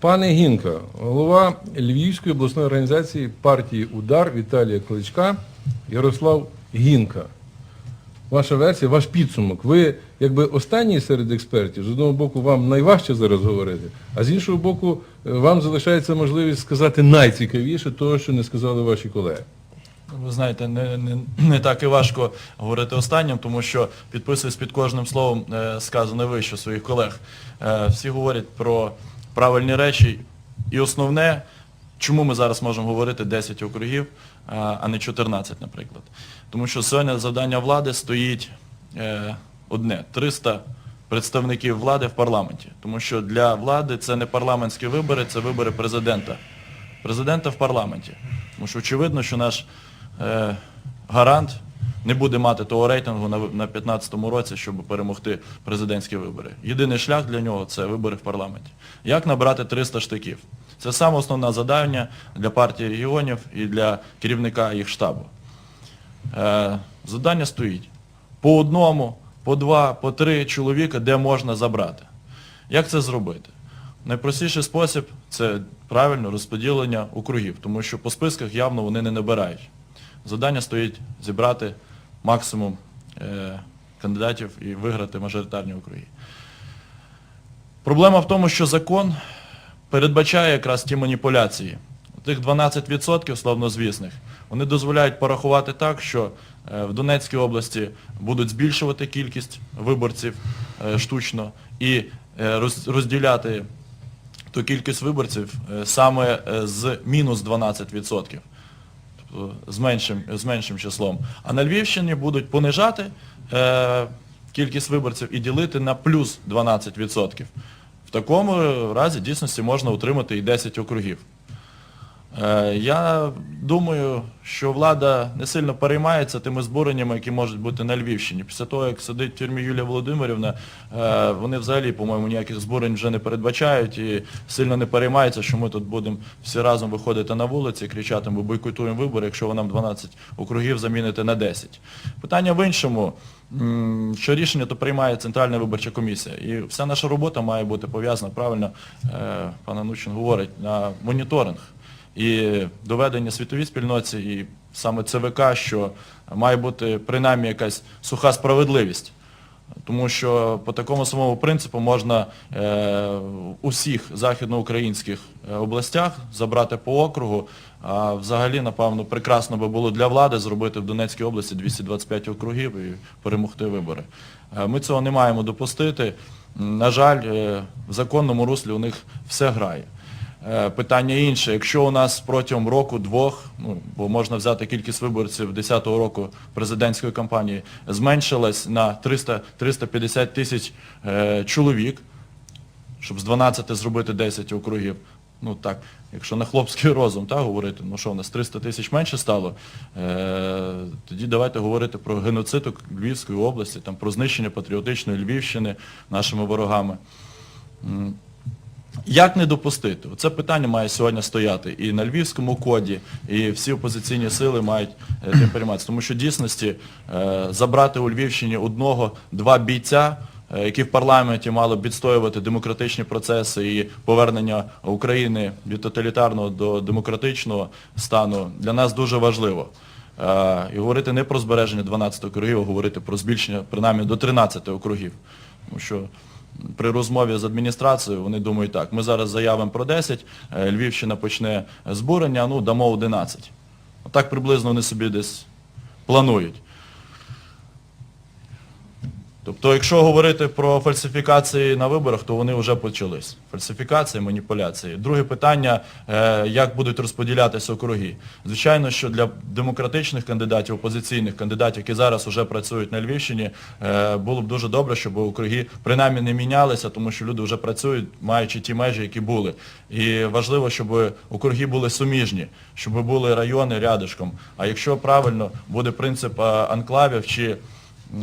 Пане Гінка, голова Львівської обласної організації партії Удар Віталія Кличка Ярослав Гінка. Ваша версія, ваш підсумок. Ви якби останній серед експертів, з одного боку, вам найважче зараз говорити, а з іншого боку, е, вам залишається можливість сказати найцікавіше того, що не сказали ваші колеги. Ви знаєте, не, не, не так і важко говорити останнім, тому що підписуюсь під кожним словом е, сказане вище своїх колег. Е, всі говорять про правильні речі. І основне, чому ми зараз можемо говорити 10 округів, а не 14, наприклад. Тому що сьогодні завдання влади стоїть е, одне 300 представників влади в парламенті. Тому що для влади це не парламентські вибори, це вибори президента. Президента в парламенті. Тому що очевидно, що наш е, гарант не буде мати того рейтингу на ви- на 15-му році, щоб перемогти президентські вибори. Єдиний шлях для нього це вибори в парламенті. Як набрати 300 штиків? Це саме основне завдання для партії регіонів і для керівника їх штабу. Е, Завдання стоїть по одному, по два, по три чоловіка, де можна забрати. Як це зробити? Найпростіший спосіб це правильно розподілення округів, тому що по списках явно вони не набирають. Завдання стоїть зібрати максимум е, кандидатів і виграти мажоритарні округи. Проблема в тому, що закон передбачає якраз ті маніпуляції. Тих 12% славнозвісних, вони дозволяють порахувати так, що е, в Донецькій області будуть збільшувати кількість виборців е, штучно і розділяти ту кількість виборців саме з мінус 12%, тобто з меншим, з меншим числом. А на Львівщині будуть понижати е, кількість виборців і ділити на плюс 12%. В такому разі дійсності можна отримати і 10 округів. Е, Я думаю, що влада не сильно переймається тими збуреннями, які можуть бути на Львівщині. Після того, як сидить в тюрмі Юлія Володимирівна, е, вони взагалі, по-моєму, ніяких збурень вже не передбачають і сильно не переймаються, що ми тут будемо всі разом виходити на вулиці і кричати, ми бойкотуємо вибори, якщо ви нам 12 округів заміните на 10. Питання в іншому, що рішення то приймає Центральна виборча комісія. І вся наша робота має бути пов'язана, правильно, е, пан Анучин говорить, на моніторинг і доведення світовій спільноті, і саме ЦВК, що має бути принаймні якась суха справедливість. Тому що по такому самому принципу можна е, в усіх західноукраїнських е, областях забрати по округу, а взагалі, напевно, прекрасно би було для влади зробити в Донецькій області 225 округів і перемогти вибори. Е, Ми цього не маємо допустити. На жаль, в законному руслі у них все грає. Е, Питання інше. Якщо у нас протягом року-двох, ну, бо можна взяти кількість виборців 10-го року президентської кампанії, зменшилась на 300, 350 тисяч е, чоловік, щоб з 12 зробити 10 округів, ну так, якщо на хлопський розум так, говорити, ну що, у нас 300 тисяч менше стало, е, тоді давайте говорити про геноцид у Львівської області, там, про знищення патріотичної Львівщини нашими ворогами. Як не допустити? Це питання має сьогодні стояти і на Львівському коді, і всі опозиційні сили мають е, тим перейматися. Тому що дійсності е, забрати у Львівщині одного-два бійця, е, які в парламенті мали б відстоювати демократичні процеси і повернення України від тоталітарного до демократичного стану, для нас дуже важливо. І говорити не про збереження 12 округів, а говорити про збільшення принаймні до 13 округів. Тому що при розмові з адміністрацією вони думають так, ми зараз заявимо про 10, е, Львівщина почне збурення, ну дамо 11. Так приблизно вони собі десь планують. Тобто, якщо говорити про фальсифікації на виборах, то вони вже почались. Фальсифікації, маніпуляції. Друге питання, е, як будуть розподілятися округи. Звичайно, що для демократичних кандидатів, опозиційних кандидатів, які зараз вже працюють на Львівщині, е, було б дуже добре, щоб округи принаймні не мінялися, тому що люди вже працюють, маючи ті межі, які були. І важливо, щоб округи були суміжні, щоб були райони рядишком. А якщо правильно буде принцип е, анклавів чи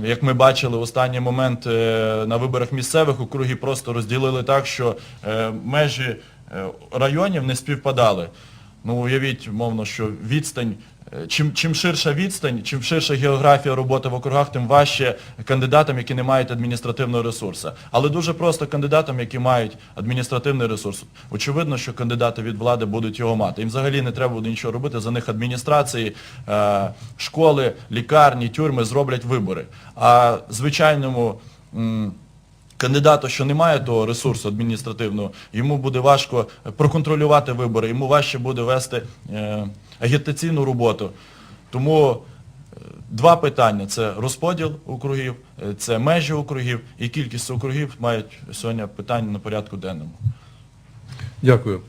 як ми бачили в останній момент е, на виборах місцевих, округи просто розділили так, що е, межі е, районів не співпадали. Ну, уявіть, мовно, що відстань Чим, чим ширша відстань, чим ширша географія роботи в округах, тим важче кандидатам, які не мають адміністративного ресурсу. Але дуже просто кандидатам, які мають адміністративний ресурс. Очевидно, що кандидати від влади будуть його мати. Їм взагалі не треба буде нічого робити, за них адміністрації, е, школи, лікарні, тюрми зроблять вибори. А звичайному кандидату, що не має того ресурсу адміністративного, йому буде важко проконтролювати вибори, йому важче буде вести е, агітаційну роботу. Тому е, два питання це розподіл округів, е, це межі округів і кількість округів мають сьогодні питання на порядку денному. Дякую.